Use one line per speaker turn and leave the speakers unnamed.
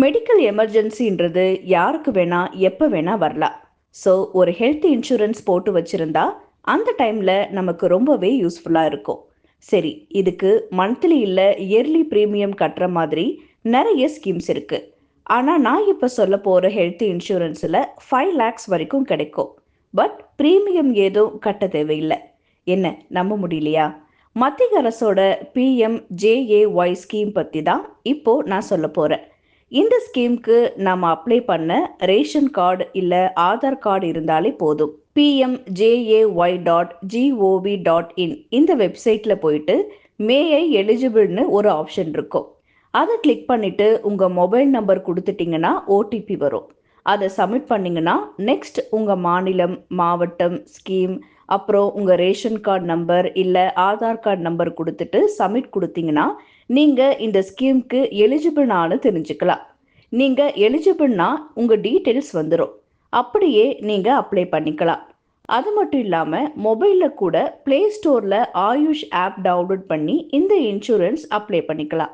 Medical எமர்ஜென்சின்றது யாருக்கு வேணா எப்போ வேணா வரலாம். ஸோ ஒரு ஹெல்த் இன்சூரன்ஸ் போட்டு வச்சிருந்தா அந்த டைமில் நமக்கு ரொம்பவே யூஸ்ஃபுல்லாக இருக்கும். சரி இதுக்கு மந்த்லி இல்லை இயர்லி ப்ரீமியம் கட்டுற மாதிரி நிறைய ஸ்கீம்ஸ் இருக்குது ஆனால் நான் இப்போ சொல்ல போகிற ஹெல்த் இன்சூரன்ஸில் ஃபைவ் லேக்ஸ் வரைக்கும் கிடைக்கும். பட் ப்ரீமியம் ஏதும் கட்ட தேவையில்லை. என்ன நம்ப முடியலையா? மத்திய அரசோட பிஎம் ஜேஏஒய் ஸ்கீம் பற்றி தான் இப்போ நான் சொல்ல போகிறேன் இந்த ஸ்கீம்க்கு நாம் அப்ளை பண்ண ரேஷன் கார்டு இல்லை ஆதார் கார்டு இருந்தாலே போதும். PM JAY dot GOV dot in இந்த வெப்சைட்டில் போயிட்டு மேஐ எலிஜிபிள்னு ஒரு ஆப்ஷன் இருக்கும். அதை கிளிக் பண்ணிட்டு உங்கள் மொபைல் நம்பர் கொடுத்துட்டிங்கன்னா ஓடிபி வரும். அதை சப்மிட் பண்ணிங்கன்னா நெக்ஸ்ட் உங்கள் மாநிலம் மாவட்டம் ஸ்கீம் அப்புறம் உங்கள் ரேஷன் கார்டு நம்பர் இல்லை ஆதார் கார்டு நம்பர் கொடுத்துட்டு சப்மிட் கொடுத்தீங்கன்னா நீங்கள் இந்த ஸ்கீம்க்கு எலிஜிபிள்னானு தெரிஞ்சுக்கலாம். நீங்கள் எலிஜிபிள்னா உங்கள் டீட்டெயில்ஸ் வந்துடும் அப்படியே நீங்கள் அப்ளை பண்ணிக்கலாம். அது மட்டும் இல்லாமல் மொபைலில் கூட ப்ளே ஸ்டோரில் ஆயுஷ் ஆப் டவுன்லோட் பண்ணி இந்த இன்சூரன்ஸ் அப்ளை பண்ணிக்கலாம்.